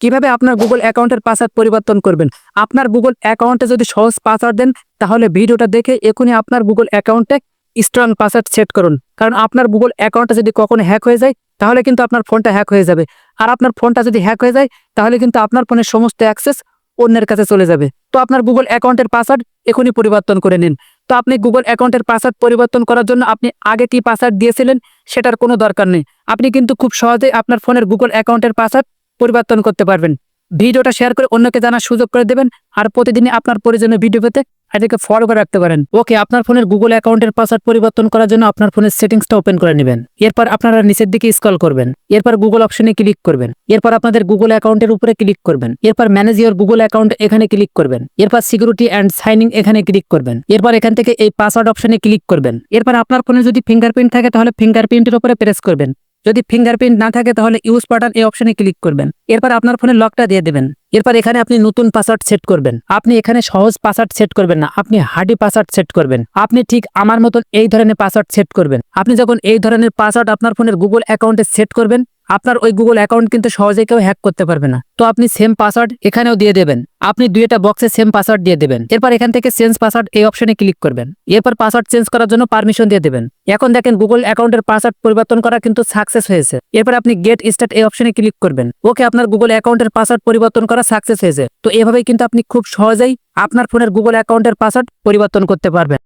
কীভাবে আপনার গুগল অ্যাকাউন্টের পাসওয়ার্ড পরিবর্তন করবেন? আপনার গুগল অ্যাকাউন্টে যদি সহজ পাসওয়ার্ড দেন, তাহলে ভিডিওটা দেখে এখনই আপনার গুগল অ্যাকাউন্টে স্ট্রং পাসওয়ার্ড সেট করুন। কারণ আপনার গুগল অ্যাকাউন্টে যদি কখনো হ্যাক হয়ে যায়, তাহলে কিন্তু আপনার ফোনটা হ্যাক হয়ে যাবে। আর আপনার ফোনটা যদি হ্যাক হয়ে যায়, তাহলে কিন্তু আপনার ফোনের সমস্ত অ্যাক্সেস অন্যের কাছে চলে যাবে। তো আপনার গুগল অ্যাকাউন্টের পাসওয়ার্ড এখনই পরিবর্তন করে নিন। তো আপনি গুগল অ্যাকাউন্টের পাসওয়ার্ড পরিবর্তন করার জন্য আপনি আগে কি পাসওয়ার্ড দিয়েছিলেন, সেটার কোনো দরকার নেই। আপনি কিন্তু খুব সহজেই আপনার ফোনের গুগল অ্যাকাউন্টের পাসওয়ার্ড পরিবর্তন করতে পারবেন। ভিডিওটা শেয়ার করে অন্যকে জানার সুযোগ করে দেবেন আর প্রতিদিনই আপনার প্রয়োজনীয় ভিডিও পেতে এটাকে ফলো করে রাখতে পারেন। ওকে আপনার ফোনের গুগল অ্যাকাউন্টের পাসওয়ার্ড পরিবর্তন করার জন্য আপনার ফোনের সেটিংসটা ওপেন করে নেবেন। এরপর আপনারা নিচের দিকে স্কল করবেন। এরপর গুগল অপশনে ক্লিক করবেন। এরপর আপনাদের গুগল অ্যাকাউন্টের উপরে ক্লিক করবেন। এরপর ম্যানেজ ইওর গুগল অ্যাকাউন্ট এখানে ক্লিক করবেন। এরপর সিকিউরিটি অ্যান্ড সাইনিং এখানে ক্লিক করবেন। এরপর এখান থেকে এই পাসওয়ার্ড অপশনে ক্লিক করবেন। এরপর আপনার ফোনে যদি ফিঙ্গারপ্রিন্ট থাকে, তাহলে ফিঙ্গারপ্রিন্টের উপরে প্রেস করবেন। যদি ফিঙ্গারপ্রিন্ট না থাকে তাহলে ইউজ বাটন এই অপশনে ক্লিক করবেন। এরপর আপনার ফোনে লকটা দিয়ে দেবেন। এরপর এখানে আপনি নতুন পাসওয়ার্ড সেট করবেন। আপনি এখানে সহজ পাসওয়ার্ড সেট করবেন না, আপনি হার্ডি পাসওয়ার্ড সেট করবেন। আপনি ঠিক আমার মতন এই ধরনের পাসওয়ার্ড সেট করবেন। আপনি যখন এই ধরনের পাসওয়ার্ড আপনার ফোনের গুগল অ্যাকাউন্টে সেট করবেন আপনার ওই গুগল অ্যাকাউন্ট কিন্তু সহজে কেউ হ্যাক করতে পারবে না। তো আপনি সেম পাসওয়ার্ড এখানেও দিয়ে দেবেন। আপনি দুইটা বক্সে সেম পাসওয়ার্ড দিয়ে দেবেন। এরপর এখান থেকে চেঞ্জ পাসওয়ার্ড এই অপশনে ক্লিক করবেন। এরপর পাসওয়ার্ড চেঞ্জ করার জন্য পারমিশন দিয়ে দেবেন। এখন দেখেন গুগল অ্যাকাউন্টের পাসওয়ার্ড পরিবর্তন করা কিন্তু সাকসেস হয়েছে। এরপর আপনি গেট স্টার্ট এই অপশনে ক্লিক করবেন। ওকে আপনার গুগল অ্যাকাউন্টের পাসওয়ার্ড পরিবর্তন করা সাকসেস হয়েছে। তো এভাবেই কিন্তু আপনি খুব সহজেই আপনার ফোনের গুগল অ্যাকাউন্টের পাসওয়ার্ড পরিবর্তন করতে পারবেন।